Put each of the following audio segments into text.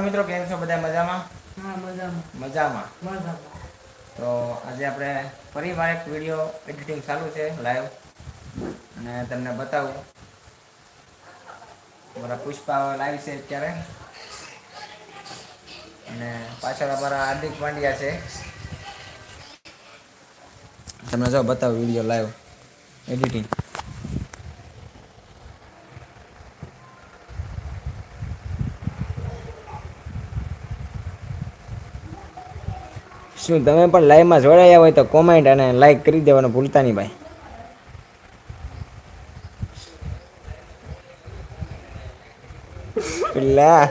મિત્રો કેમ છો? બધા મજામાં? હા મજામાં. મજામાં. મજામાં. તો આજે આપણે ફરીવાર એક વીડિયો એડિટિંગ ચાલુ છે લાઈવ અને તમને બતાવું. મારા પુષ્પા લાઈવ છે અત્યારે. અને પાછળ અમારા હાર્દિક પાંડ્યા છે. તમને જો બતાવું વીડિયો લાઈવ એડિટિંગ શું, તમે પણ લાઈવમાં જોડાયા હોય તો કોમેન્ટ અને લાઈક કરી દેવાનું ભૂલતા નહીં ભાઈ. પેલા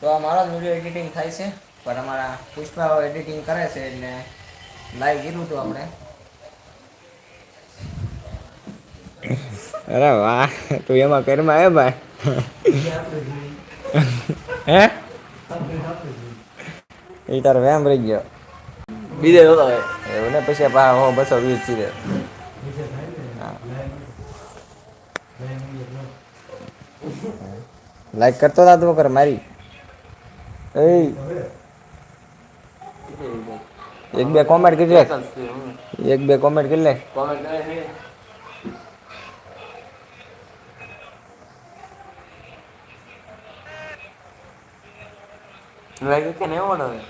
તો આ મારો જ વીડિયો એડિટિંગ થાય છે, પણ અમારા પુષ્પા એડિટિંગ કરે છે એટલે લાઈવ કીધું હતું આપણે. અરે વાહ તું એમાં કરમાં આવે ભાઈ? હે? એ તારો વેમ રહી ગયો. બીજે જોતો એવું ને પછી પા હો બસો વીસ ચીરે લાઈક કરતો હતા તું કર મારી? એ એક બે કોમેન્ટ કરી લે. એક બે કોમેન્ટ કરી લે. કોમેન્ટ લાગે કે નહીં ઓળવે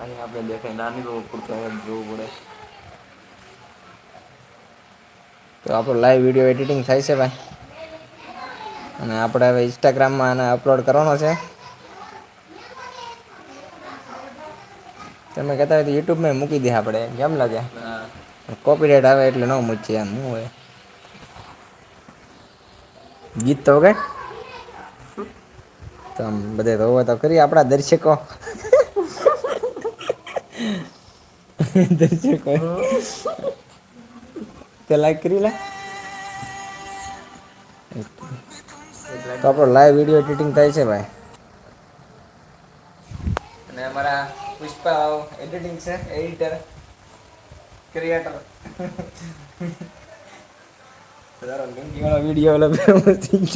અહીં આપણે દેખાય નાની રોડ પૂરતો જોવું પડે તો આપણો લાઈવ વીડિયો એડિટિંગ થાય છે, ભાઈ. અને આપણે હવે ઇન્સ્ટાગ્રામમાં આને અપલોડ કરવાનો છે. તમે કહેતા હોય તો યુટ્યુબમાં મૂકી દે આપણે. કેમ લાગે? કોપીરાઇટ આવે એટલે ન મૂકીએ એમ શું હોય? ગીત તો કે તો આમ બધે તો તો કરી આપણા દર્શકો. દર્શકો. તે લાઈક કરી લે. તો આપણો લાઈવ વીડિયો એડિટિંગ થાય છે ભાઈ. અને અમારા પુષ્પા એડિટિંગ છે એડિટર ક્રિએટર તારો વીડિયો ઓલો ફેમસ થઈ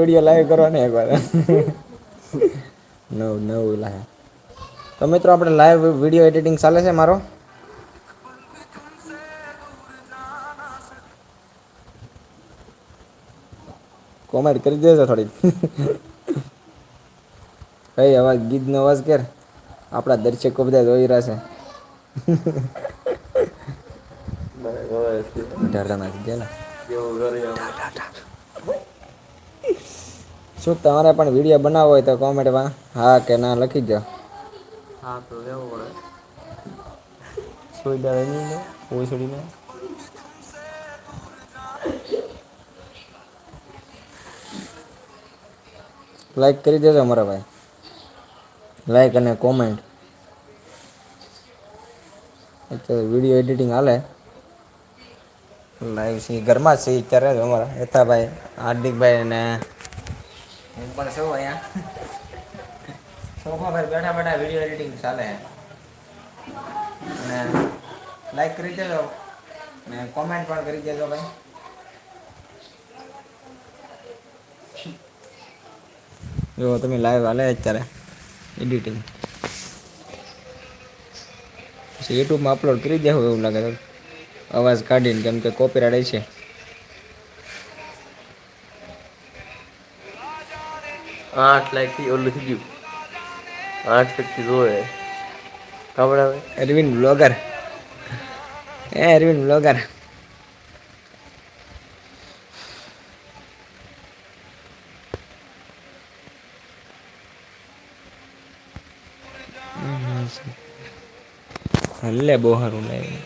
વીડિયો લાઈવ કરવાનો એકવાર નવ નવ લાય. તો આપણે લાઈવ વીડિયો એડિટિંગ ચાલે છે મારો? કોમેન્ટ કરી દેજો થોડીક. કઈ અવાજ ગીતનો અવાજ કર. આપણા દર્શકો બધા જોઈ રહ્યા છે. શું તમારે પણ વીડિયો બનાવવો હોય તો કોમેન્ટમાં હા કે ના લખી દો હા તો લેવું પડે. નહીં. લાઈક કરી દેજો મારા ભાઈ. લાઈક અને કોમેન્ટ અત્યારે વીડિયો એડિટિંગ હાલે? લાઈવ છે, ઘરમાં છે અત્યારે જ અમારા. હેતાભાઈ હાર્દિકભાઈ અને હું પણ છું અહીંયા. સોફા પર બેઠા બેઠા વીડિયો એડિટિંગ ચાલે. અને લાઈક કરી દેજો. ને કોમેન્ટ પણ કરી દેજો ભાઈ. જો, તમે લાઈવ હાલે અત્યારે. એડિટિંગ પછી યુટ્યુબમાં અપલોડ કરી દેવું એવું લાગે તો અવાજ કાઢીને કેમ કે કોપીરાઇટ છે. આઠ લાખથી ઓલું થઈ ગયું. આઠ વ્યક્તિ જોવે. ખબર આવે? અરવિંદ બ્લોગર એ અરવિંદ બ્લોગર હલ્લે બહુ સારું લાગે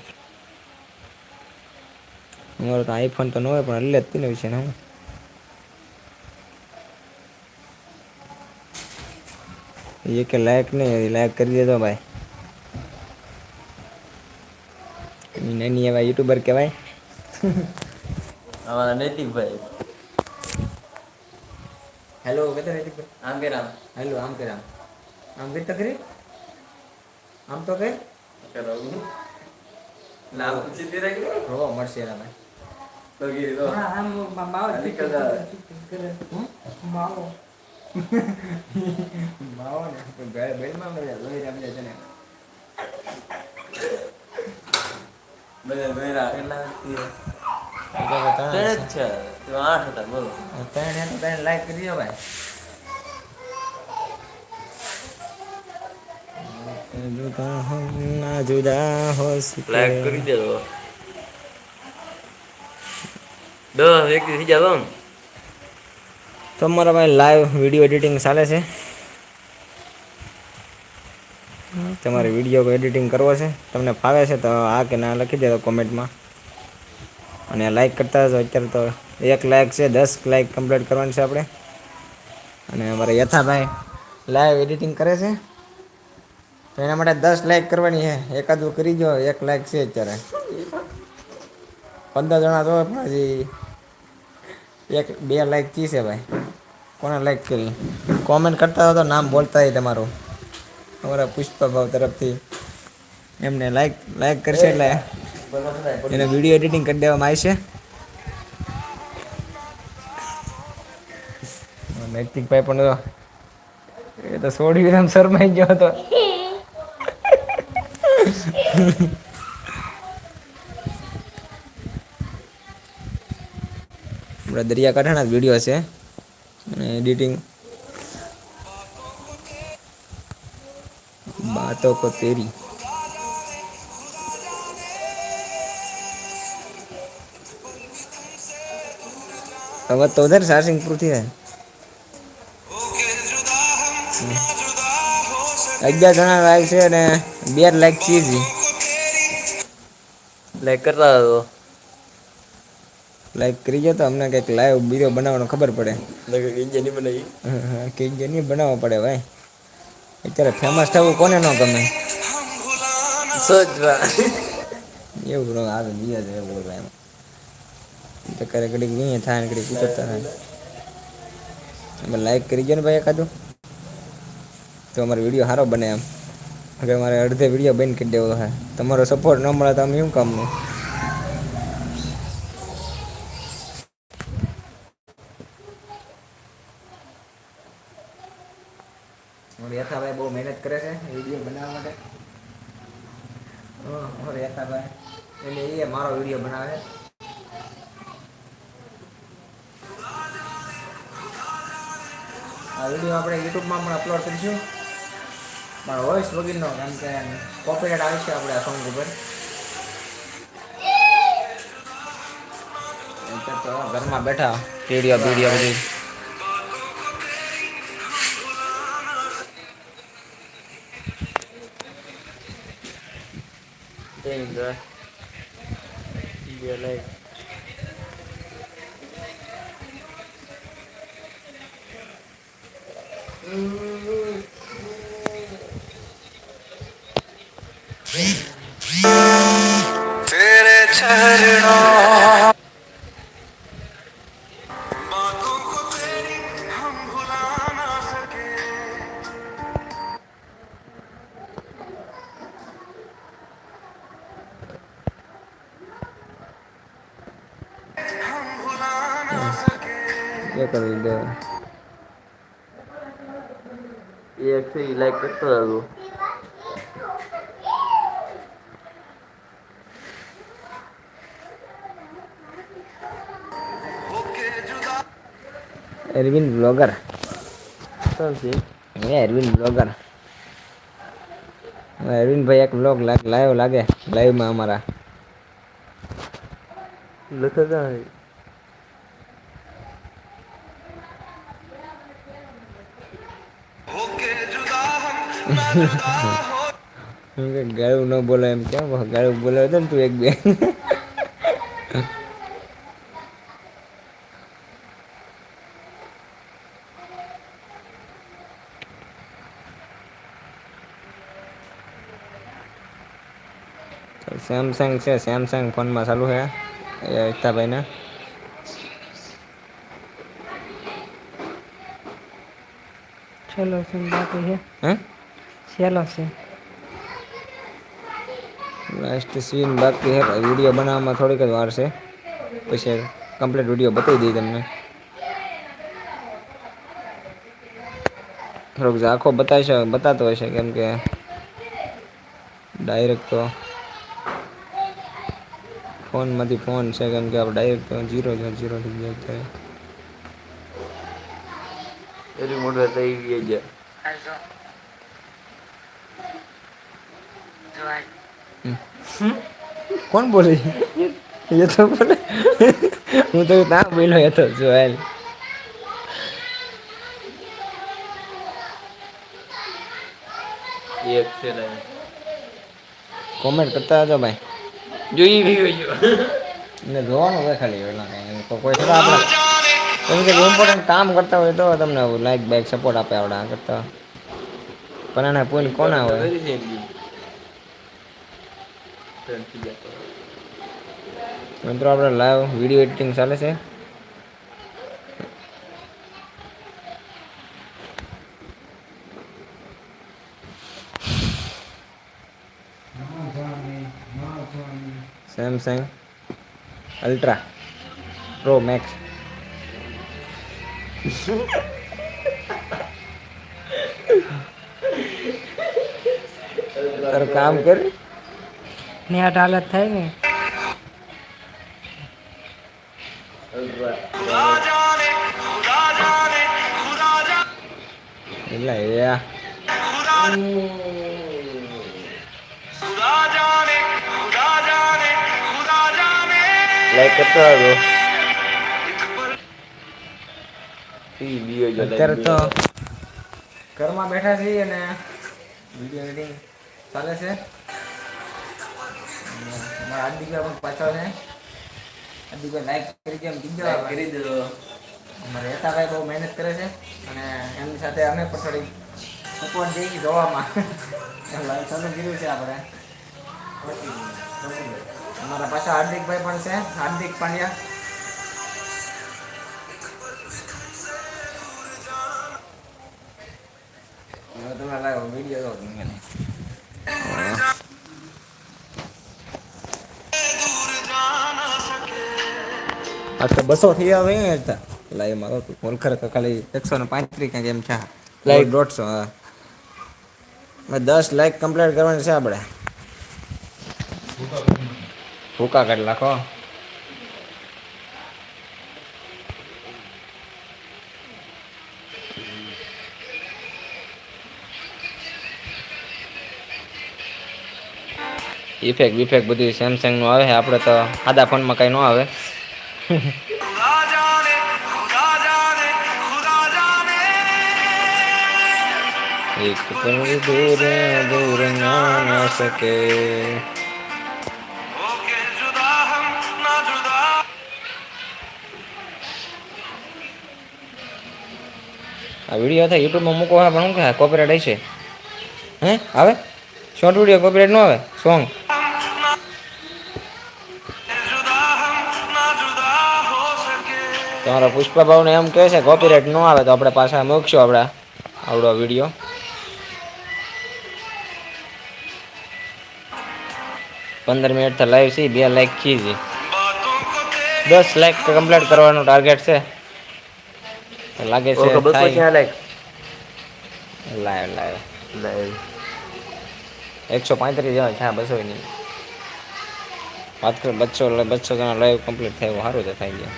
અમારો તો આઈફોન તો ન હોય પણ એટલે જ તી ને વિશે ને હું. એ કે લાયક નહીં લાયક કરી દેજો ભાઈ. નાની એવા યુટ્યુબર કહેવાય. અમારા નૈતિકભાઈ હેલો કેતો નૈતિકભાઈ આમ કે રામ હેલો આમ કરે આમ આમ કરી તો ખરી. આમ તો કઈ નામ પૂછી દે રાખ્યું હો મળશે એના ભાઈ તો આમ માવો માવો માવો ને ઘરે બેલમાં મળે લોહી રામ જાય છે ને બધા ગયરા કેટલા ત્રણ ત્રણ જ છે આઠ હતા બોલો ત્રણ ત્રણ લાઈક કરી દો ભાઈ જુદા હો ના જુદા હો લાઈક કરી દેજો. દસ એક થઈ જાવ તમારા ભાઈ લાઈવ વીડિયો એડિટિંગ ચાલે છે? તમારે વીડિયો એડિટિંગ કરવો છે? તમને ફાવે છે તો આ કે ના લખી દેજો કોમેન્ટમાં અને લાઈક કરતા જ અત્યારે તો એક લાઈક છે, દસ લાઈક કમ્પ્લીટ કરવાની છે આપણે. અને અમારા યથાભાઈ લાઈવ એડિટિંગ કરે છે. તો એના માટે દસ લાઈક કરવાની છે. એકાદું કરી દો એક લાઈક છે અત્યારે. પંદર જણા તો પણ હજી એક, બે લાઈક કી છે ભાઈ. કોને લાઈક કરી કોમેન્ટ કરતા હો તો નામ બોલતા હોય તમારું. અમારા પુષ્પભાવ તરફથી. એમને લાઈક લાઈક કરશે એટલે એને વીડિયો એડિટિંગ કરી દેવામાં આવશે નૈતિકભાઈ પણ એ તો સોડી વિરામ શરમાઈ ગયો હતો. આપણા દરિયાકાંઠાના જ વીડિયો છે. અને એડિટિંગ બાતો કો તેરી. હવે તો ઉધર ચાર્જિંગ પૂરું થઈ અગિયાર જણા લાઈક છે અને બે લાઈક ચીઝી લાઈક કરતા હતો લાઈક કરી ગયો તો અમને કંઈક લાઈવ વીડિયો બનાવવાનો ખબર પડે. ઇન્જિન નહીં બનાવી. કે નહીં બનાવવો પડે ભાઈ. અત્યારે ફેમસ થવું કોને ન ગમે? સોચવા એવું બધું આવે બીજા છે એવું ભાઈ એમ. તો કરે ઘડીક નહીં થાય ને ઘડીક ઉતરતા થાય. અમે લાઈક કરી ગયો ને ભાઈ એકાદું? તો અમારો વીડિયો સારો બને એમ. અગર મારે અડધે વીડિયો બંધ કરી દેવો છે તમારો સપોર્ટ ન મળે તો અમે શું કામનું? યથાભાઈ બહુ મહેનત કરે છે વીડિયો બનાવવા માટે. યથાભાઈ. એટલે એ મારો વીડિયો બનાવે. આ વીડિયો આપણે યુટ્યુબમાં પણ અપલોડ કરીશું. પણ વોઇસ વગરનો કારણ કે કોપીરાઇટ છે આપણે આ સોંગ ઉપર ઘરમાં બેઠા પીડીઓ પીડીઓ બધી Thank you. Yeah, like. शरणों એરવિન બ્લોગર એ એરવિન બ્લોગર એરવિનભાઈ એક બ્લોગ લાવ્યો લાગે. લાઈવમાં અમારા. લખતા ગાયું ન બોલે એમ કેમ? ગાયું બોલાવે તો ને તું એક બે. સેમસંગ છે સેમસંગ ફોનમાં ચાલુ છે. એ એકતાભાઈને છેલ્લો સીન બાકી છે. હે? છેલ્લો સીન લાસ્ટ સીન બાકી છે વીડિયો બનાવવામાં થોડીક જ વાર છે. પછી કમ્પ્લીટ વીડિયો બતાવી દઈએ તમને. થોડોક આખો બતાવી છે બતાતો છે કેમ કે ડાયરેક્ટ તો ફોનમાંથી ફોન છે કેમ કે આપણે ડાયરેક્ટ તો જીરો જ જીરો થઈ ગયા અત્યારે એની મોઢે થઈ ગઈ છે કોણ બોલે એ તો બોલે હું તો ના બોલ્યો એ તો જોયેલ એક છે ને કોમેન્ટ કરતા હતો ભાઈ જોઈ ગયો ને જોવાનું હોય ખાલી એના કાંઈ તો કોઈ થોડા આપણે કેમ કે ઇમ્પોર્ટન્ટ કામ કરતા હોય તો તમને લાઈક બાઈક સપોર્ટ આપે આવડે આ કરતા પણ એના પોઈન્ટ કોના હોય. મિત્રો આપણે લાઈવ વીડિયો એડિટિંગ ચાલે છે સેમસંગ અલ્ટ્રા. પ્રો મેક્સ તારું કામ કર. નેટ હાલત થાય ને. એટલે યા Like કરતો હતો ઈ બીયો જો અત્યારે તો ઘરમાં બેઠા છીએ અને વીડિયો એડિટિંગ ચાલે છે. અમારા હાર્દિકભાઈ પણ પાછળ છે. હાર્દિકભાઈ લાઈક કરી કેમ કીધો કરી દીધો. અમારા હેતાભાઈ બહુ મહેનત કરે છે અને એમની સાથે અમે પણ થોડી સપોર્ટ જઈએ જોવામાં. એમ લાઈવ ચાલુ કર્યું છે આપણે. અમારા પાછા હાર્દિકભાઈ પણ છે. હાર્દિક પાંડ્યા. તમે લાવો વીડિયો આ તો બસો થઈ આવે હતા લાઈવમાં તો કોલ ખરેખર ખાલી એકસો ને પાંત્રીસ કંઈક એમ છે. લાઈક દોઢસો હા. દસ લાઈક કમ્પ્લીટ કરવાની છે આપણે ભૂકા કરી નાખો. ઇફેક્ટ બિફેક્ટ બધું સેમસંગનું આવે છે. આપણે તો સાદા ફોનમાં કાંઈ ન આવે. એક પણ દૂર દૂર ના શકે. આ વીડિયો હતા યુટ્યુબમાં મૂકો હા પણ શું કહે કોપીરાઇટ હશે. હે? આવે? શોર્ટ વીડિયો કોપીરાઇટ નો આવે? સોંગ તમારા પુષ્પાભાવને એમ કહે છે કોપીરાઇટ ન આવે તો આપણે પાછા મૂકશું આપણે આવડો વીડિયો. પંદર મિનિટ તો લાઈવ છે, બે લાઈક ખીજી. દસ લાઈક કમ્પ્લીટ કરવાનો ટાર્ગેટ છે. લાગે છે બસો ક્યાં લાઈક લાઈવ લાઈવ લાઈવ એકસો પાંત્રીસ જેવા થયા બસો નહીં વાત કરો બસો બસો જણા લાઈવ કમ્પ્લીટ થાય એવું સારું તો થઈ ગયા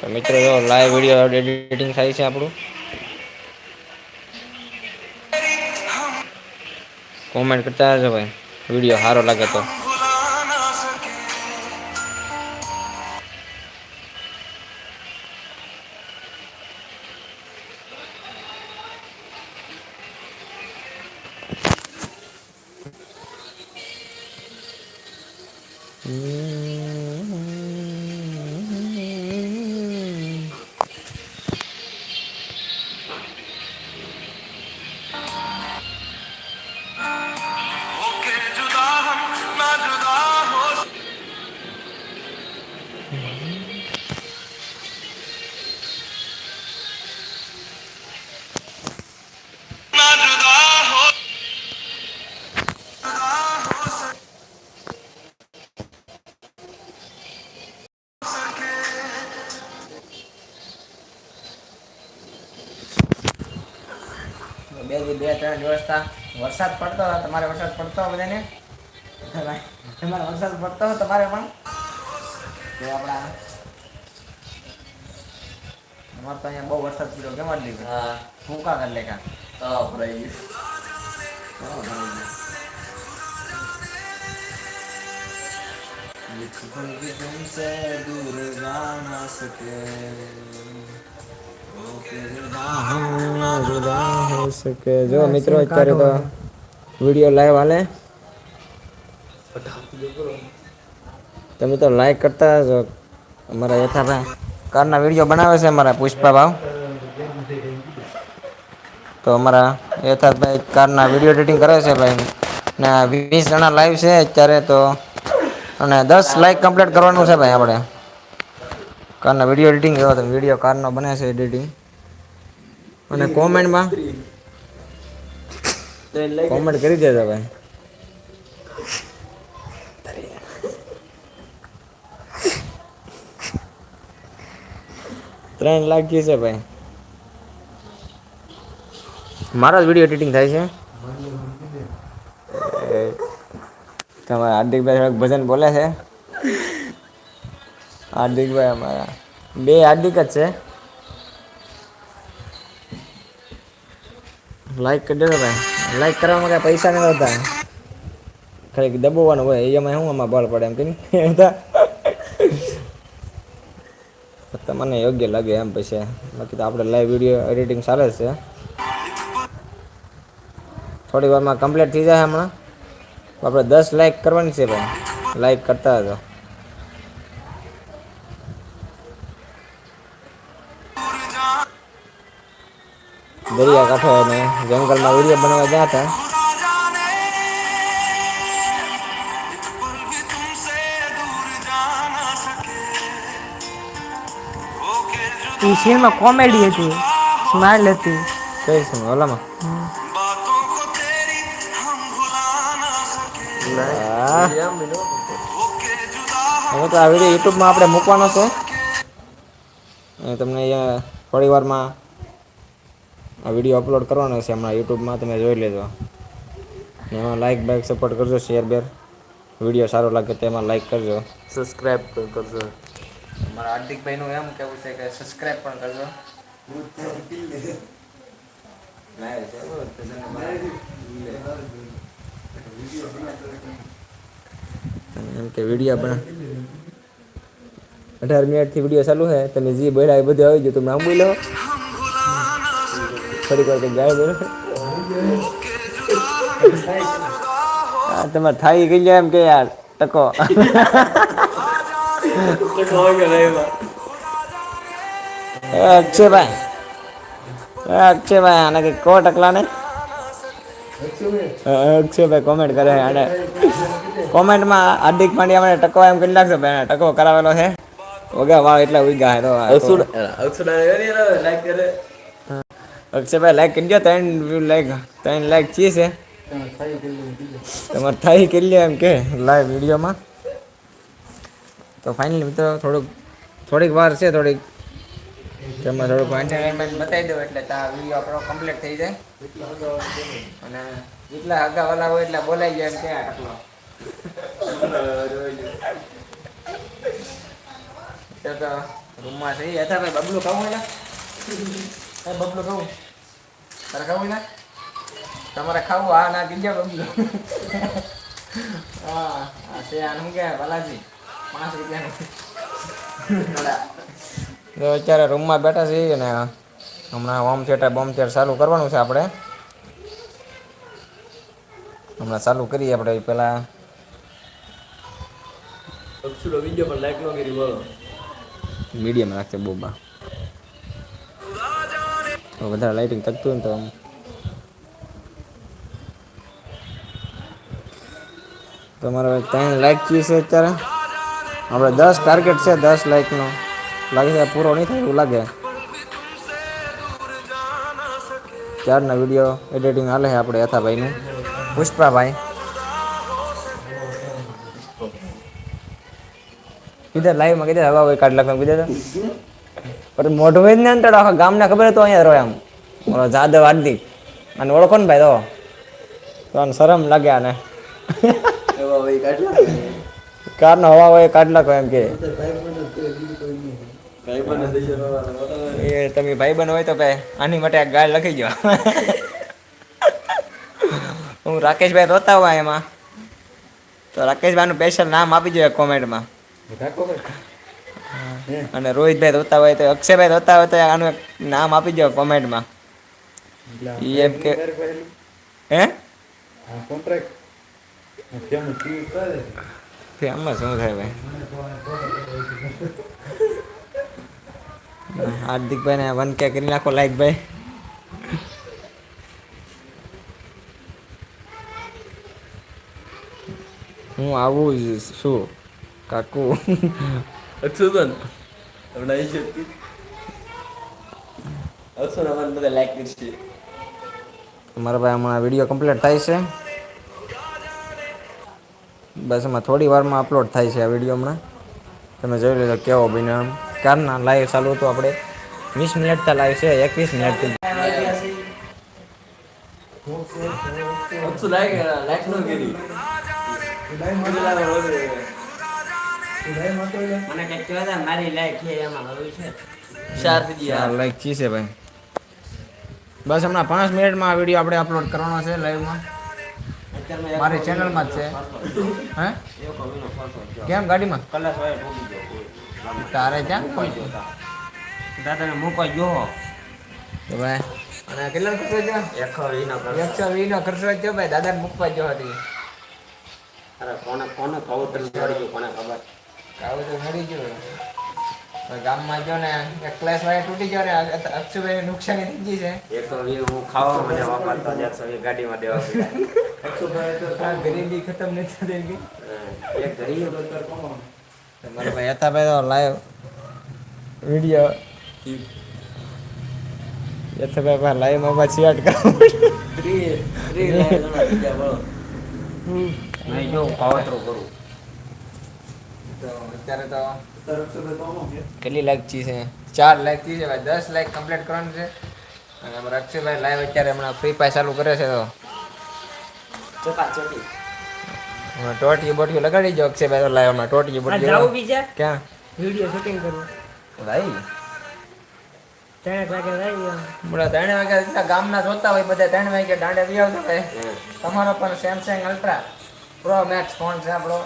તો મિત્રો જો લાઈવ વીડિયો એડિટિંગ થાય છે આપણું. કોમેન્ટ કરતા રહેજો ભાઈ. વીડિયો સારો લાગે તો. ત્રણ દિવસ થા વરસાદ પડતો હતો તમારે વરસાદ પડતો હતો બધાને તમારે વરસાદ પડતો હતો તમારે પણ તો આપણા અમારે તો અહીંયા બહુ વરસાદ પડ્યો કેમ જ લીધો હા ફૂંકા કરી લેખા હા ભરાઈ ગયું ભરાઈ ગયું દૂર ના સકે જો મિત્રો, અત્યારે તો વીડિયો લાઈવ હાલે. તમે તો લાઈક કરતા જો અમારા યથાભાઈ કારના વીડિયો બનાવે છે અમારા પુષ્પા ભાવ. તો અમારા યથાભાઈ કારના વીડિયો એડિટિંગ કરે છે ભાઈ. ને વીસ જણા લાઈવ છે અત્યારે તો. અને દસ લાઈક કમ્પ્લીટ કરવાનું છે ભાઈ આપણે. કારના વીડિયો એડિટિંગ એવો તો વીડિયો કારનો બને છે એડિટિંગ અને કોમેન્ટમાં કોમેન્ટ કરી દેજો ભાઈ. ત્રણ લાખ છે ભાઈ. મારો જ વીડિયો એડિટિંગ થાય છે? તમારે હાર્દિકભાઈ થોડાક ભજન બોલે છે? હાર્દિકભાઈ અમારા. બે હાર્દિક જ છે. લાઈક કરી દેજો ભાઈ. લાઈક કરવામાં કાંઈ પૈસા નહીં હોતા ખાલી દબાવવાનું હોય, એમાં શું આમાં બળ પડે એમ કે નહીં? તમને યોગ્ય લાગે એમ પછી. બાકી તો આપણે લાઈવ વીડિયો એડિટિંગ ચાલે છે. થોડી વારમાં કમ્પ્લીટ થઈ જાય હમણાં. આપણે દસ લાઈક કરવાની છે ભાઈ. લાઈક કરતા હતો દરિયા કાંઠો અને જંગલમાં વીડિયો બનાવવા ગયા હતા. એ સીનમાં કોમેડી હતી? સ્માઇલ હતી. કઈ સીન ઓલામાં? હવે તો આ વીડિયો યુટ્યુબમાં આપણે મૂકવાનો છે. તમને અહીંયા થોડી વારમાં આ વીડિયો અપલોડ કરવાનો છે હમણાં યુટ્યુબમાં તમે જોઈ લેજો. ને એમાં લાઈક બાઈક સપોર્ટ કરજો શેર બેર વીડિયો સારો લાગે તો એમાં લાઈક કરજો. સબસ્ક્રાઈબ પણ કરજો. મારા હાર્દિકભાઈનું એમ કેવું છે કે સબસ્ક્રાઈબ પણ કરજો. એમ કે વીડિયો બના અઢાર મિનિટથી વીડિયો ચાલુ છે. તમે જે બોલ્યા એ બધું આવી ગયું. તમે આમ બોલો થોડીક ગાય હા તમારે થાઈ ગઈ જાય એમ કે યાર એ અક્ષયભાઈ અક્ષયભાઈ આને કંઈક કો ટકલાને અક્ષયભાઈ કોમેન્ટ કરે અને કોમેન્ટમાં હાર્દિક પાંડ્યા મને ટકો એમ કરી લાગશે ભાઈ ટકો કરાવેલો છે. વગા વાળ એટલા ઉગ્યા છે, તો અક્ષયભાઈ લાઈક કરી દો ત્રણ લાઈક ત્રણ લાઈક છીએ છે? તમારે થઈ કરી લે એમ કે લાઈવ વિડીયોમાં તો ફાઇનલી મિત્રો, થોડુંક, થોડીક વાર છે, થોડીક. તેમાં થોડુંક એન્ટરટેનમેન્ટ બતાવી દો એટલે તા વીડિયો આપણો કમ્પ્લીટ થઈ જાય. અને જેટલા હગા વાલા હોય એટલા બોલાઈ જાય એમ કે આ તો રૂમમાં થઈ હતા ભાઈ, બબલું ખાવું એલા એ બબલું કહું તારે ખાવું ના? તમારે ખાવું આ ના ગીજા બબલું હા આ છે આનું કે બાલાજી? પાંચ રૂપિયાનું. તો અત્યારે રૂમમાં બેઠા છીએ ને હમણાં હોમ થિયેટર બોમ થિયેટર ચાલુ કરવાનું છે આપણે. હમણાં ચાલુ કરીએ આપણે પેલા વીડિયો પણ લાઈક નો કરી બોલો. મીડિયમ રાખશે બોબા તો વધારે લાઇટિંગ થતું ને તો આમ તમારે ત્રણ લાઈક થયું છે અત્યારે આપણે દસ ટાર્ગેટ છે દસ લાઈકનો લાગે છે પૂરો નહીં થાય એવું લાગે ચારના વીડિયો એડિટિંગ હાલે છે આપણે યથાભાઈનું પુષ્પાભાઈ કીધા લાઈવમાં કીધા હવા હોય કાઢ લખવાનું કીધા પણ મોઢું હોય ને અંતર આખા ગામને ખબર તો અહીંયા રહ્યો એમ. ઓલો જાદવ હાર્દિક. અને ઓળખો ને ભાઈ તો. તને શરમ લાગે આને. કાર નો કારનો હવા હોય કાઢ નાખો એમ કે. એ તમે ભાઈ બન હોય તો ભાઈ આની માટે આ ગાળ લખી ગયો. હું રાકેશભાઈ રોતા હોય એમાં. તો રાકેશભાઈનું સ્પેશિયલ નામ આપી જોઈએ કોમેન્ટમાં અને રોહિતભાઈ ધોતા હોય તો અક્ષયભાઈ ધોતા હોય તો આનું એક નામ આપી દો કોમેન્ટમાં. એમ કે હે? ફેમસ શું થાય ભાઈ? હાર્દિકભાઈ ને વન કે કરી નાખો લાઈક ભાઈ. હું આવું જ છું કાકુ. અક્ષુતન હમણાં આવી છે અક્ષુન અમારે બધા લાઈક કરશે મારા ભાઈ હમણાં વીડિયો કમ્પ્લીટ થાય છે. બસ એમાં થોડી વારમાં અપલોડ થાય છે આ વીડિયો હમણાં. તમે જોઈ લેજો કેવો બન્યો આમ કારના લાઈવ ચાલુ હતું આપણે. વીસ મિનિટ લાઈવ છે એકવીસ મિનિટ લાઈક લાઈક નો કરી. મને મારી લાઈક છે એમાં હવે છે ચાર ચાર લાઈક છી છે ભાઈ. બસ હમણાં પાંચ મિનિટમાં આ વીડિયો આપણે અપલોડ કરવાનો છે લાઈવમાં મારી ચેનલમાં જ છે. હે? કેમ ગાડીમાં તારે ક્યાં કોઈ દાદાને મૂકો જો તો ભાઈ. અને કેટલા ખર્ચો છે એકસો વીનો કરો એકસો વીસ નો ખર્ચો થયો ભાઈ. દાદાને મૂકવા જો હતી અરે કોને કોને મળી કોને ખબર? આવું તો મરી ગયો ગામમાં જો ને એક ક્લાસ વાય તૂટી ગયો ને અક્ષુભાઈ નુકસાની થઈ ગઈ છે. હું ખાવા મને વાપરતો જ એકસો ગાડીમાં દેવા પડ્યા આ ગરીબી ખતમ નથી થતી ગઈ. એક ગરીબ ડોક્ટર કોણ? મારા ભાઈ હતા ભાઈ તો લાઈવ વીડિયો યથા ભાઈ ભાઈ લાઈવમાં સિયાટ કરો ફ્રી બોલો નહીં જો કાવતરું કરું. તો અત્યારે તો કેટલી લાઈક ચી છે? ચાર લાઈક છે ભાઈ. દસ લાઈક કમ્પ્લીટ કરવાનું છે. અને અમારા અક્ષયભાઈ લાઈવ અત્યારે હમણાં ફ્રી ફાયર ચાલુ કરે છે તો. ટોટી હમણાં લગાડી જો અક્ષયભાઈ તો લાઈવ હમણાં ટોટીયું જાવ બીજા? ક્યાં? વીડિયો શૂટિંગ કરવું. ભાઈ. ત્રણ હમણાં ત્રણ વાગ્યા ગામના જોતા હોય બધા ત્રણ વાગ્યા દાંડે બી આવતો ભાઈ. તમારો પણ Samsung ultra pro max phone છે આપણો.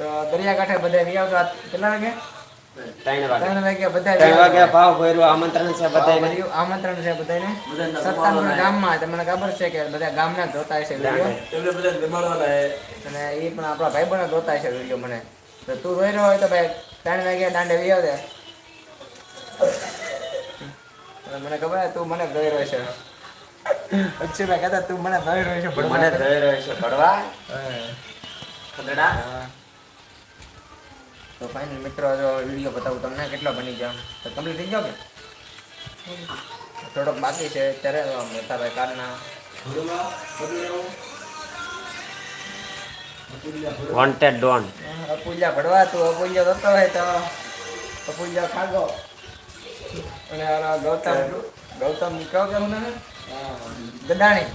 તો દરિયાકાંઠે બધા વી આવતો કેટલા વાગે? ત્રણ વાગે. બધા ત્રણ વાગે ભાવ ભર્યો આમંત્રણ છે બધાને બધું આમંત્રણ છે બધાને જમવાનું ગામમાં તમને ખબર છે કે બધા ગામના જોતા હશે વીડિયો બધા જમાડવાના અને એ પણ આપણા ભાઈબંધો જોતા છે વીડિયો મને. તો તું રોઈ રહ્યો હોય તો ભાઈ ત્રણ વાગે દાંડે બી આવજે. મને ખબર છે તું મને જોઈ રહ્યો છે. અક્ષયભાઈ કહેતા તું મને જોઈ રહ્યો છે. મને રહ્યો છે. હા. તો ફાઇનલ મિત્રો જો વીડિયો બતાવું તમને કેટલો બની ગયો? તો કમ્પ્લીટ થઈ ગયો કે? થોડોક બાકી છે અત્યારે મહેતાભાઈ કારના. વોન્ટેડ ડોન અપુલિયા ભણવા તું અપુલિયા જતો હોય તો. અપૂજા ખાગો અને ગૌતમ ગૌતમ કહો કે ને ગદાણી.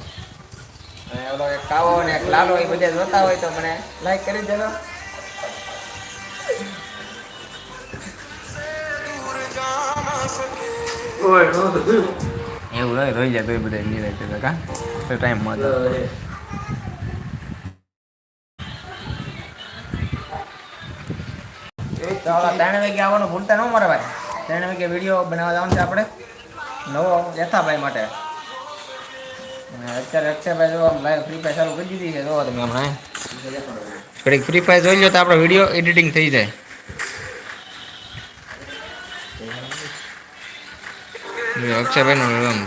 અને ઓલો એક કાવો અને એક લાલો એ બધા જોતા હોય તો મને લાઈક કરી દેજો. એવું રહી રહી જાય તો બધા એમની રહી કા? ટાઈમમાં ત્રણ વાગે આવવાનું ભૂલતા ન મારા ભાઈ. ત્રણ વાગે વીડિયો બનાવવા જવાનું છે આપણે. નવો યથાભાઈ માટે. અત્યારે અક્ષયભાઈ જો લાઈવ ફ્રી ફાયર ચાલુ કરી દીધી છે. જો તમે હમણાં. ઘડીક ફ્રી ફાયર જોઈ લો તો આપણો વીડિયો એડિટિંગ થઈ જાય. અક્ષયભાઈનો રમ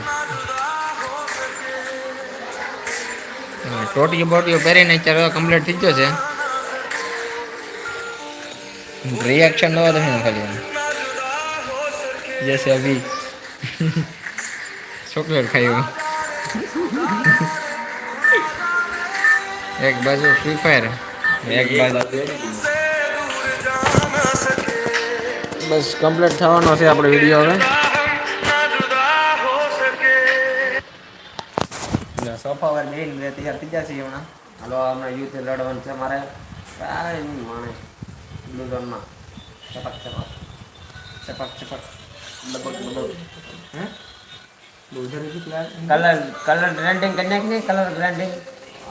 ટોટીઓ બોટીઓ પહેરીને અત્યારે કમ્પ્લીટ થઈ ગયો છે રિએક્શન દવા તમે ખાલી યસ અભી ચોકલેટ ખાયું એક બાજુ ફ્રી ફાયર એક બાજુ બસ કમ્પ્લીટ થવાનો છે આપણો વીડિયો હવે સોફા વાર બેન લે તૈયાર થઈ જશે હમણાં. હાલો હમણાં યુદ્ધ લડવાનું છે મારે કાંઈ નહીં માણે. બ્લુઝોનમાં ચપક ચપક. ચપક ચપક. ડબક ડબક. હે? કલર કલર ગ્રાઇન્ડિંગ કરી નાખી નહીં કલર ગ્રાઇન્ડિંગ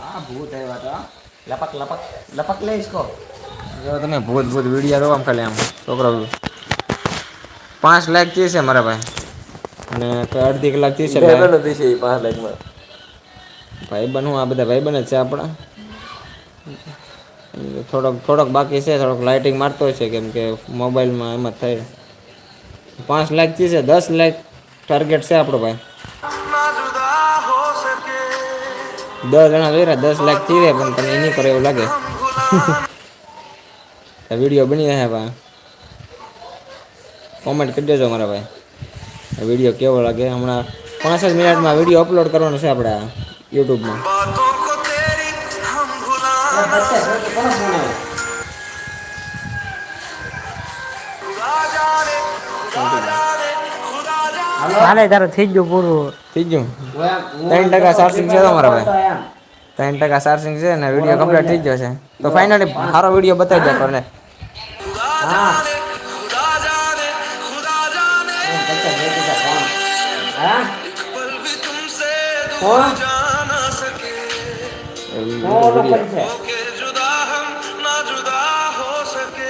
આ ભૂત આવ્યા હતા લપક લપક. લપક લે ઇસકો. જો તમે ભૂત ભૂત વીડિયો જોવા ખાલી આમ. છોકરો પાંચ લાખ છે મારા ભાઈ. અને અડધી કલાક છે પાંચ લાખમાં. ભાઈબંધ હું આ બધા ભાઈબંધ જ છે આપણા. થોડોક થોડોક બાકી છે, થોડોક લાઇટિંગ મારતો છે, કેમ કે મોબાઈલમાં એમાં થઈ પાંચ લાખથી છે, દસ લાખ ટાર્ગેટ છે આપણો ભાઈ. દસ જણા લઈ રહ્યા, દસ લાખ થઈ રહે પણ તમને એની કરે એવું લાગે. વીડિયો બની રહ્યા ભાઈ. કોમેન્ટ કરી દેજો મારા ભાઈ. વીડિયો કેવો લાગે? હમણાં પાંસઠ મિનિટમાં વીડિયો અપલોડ કરવાનો છે આપણે. યુટ્યુબમાં. હાલે તારે થઈ ગયું પૂરું થઈ ગયું ત્રણ ટકા ચાર્જિંગ છે તમારા ભાઈ ત્રણ ટકા ચાર્જિંગ છે ને વીડિયો કમ્પ્લીટ થઈ ગયો તો ફાઇનલી સારો વીડિયો બતાવી દે કોને હા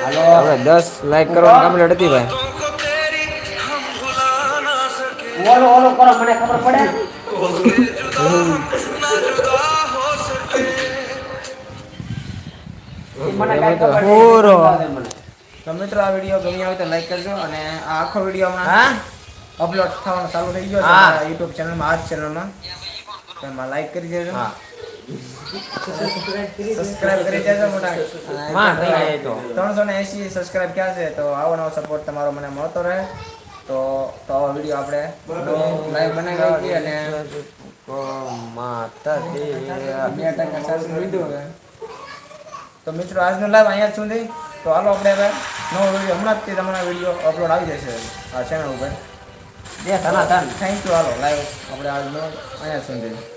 હવે દસ લાઈક કરવાનું કમ્પ્લીટ હતી ભાઈ. ઓલો તો મિત્રો આ વીડિયો ગમી આવે તો લાઈક કરજો અને આ આખો વીડિયો હમણાં અપલોડ થવાનો ચાલુ થઈ ગયો છે યુટ્યુબ ચેનલમાં આ જ ચેનલમાં તમે લાઈક કરી દેજો. હા. સબસ્ક્રાઇબ કરી દેજો મોટા. માં થઈ જાય તો. સબસ્ક્રાઇબ ક્યાં છે તો આવો નવો સપોર્ટ તમારો મને મળતો રહે. તો તો આવો વીડિયો આપણે લાઈવ બનાવી હતી અને માતા દે બે ટકા ચાર્જિંગ લીધું તો મિત્રો આજનો લાઈવ અહીંયા સુધી. તો હાલો આપણે હવે નવો વીડિયો હમણાં જ તમારા વીડિયો અપલોડ આવી જશે આ ચેનલ ઉપર. બે ધના ધન. થેન્ક યુ હાલો લાઈવ આપણે આજનો અહીંયા સુધી.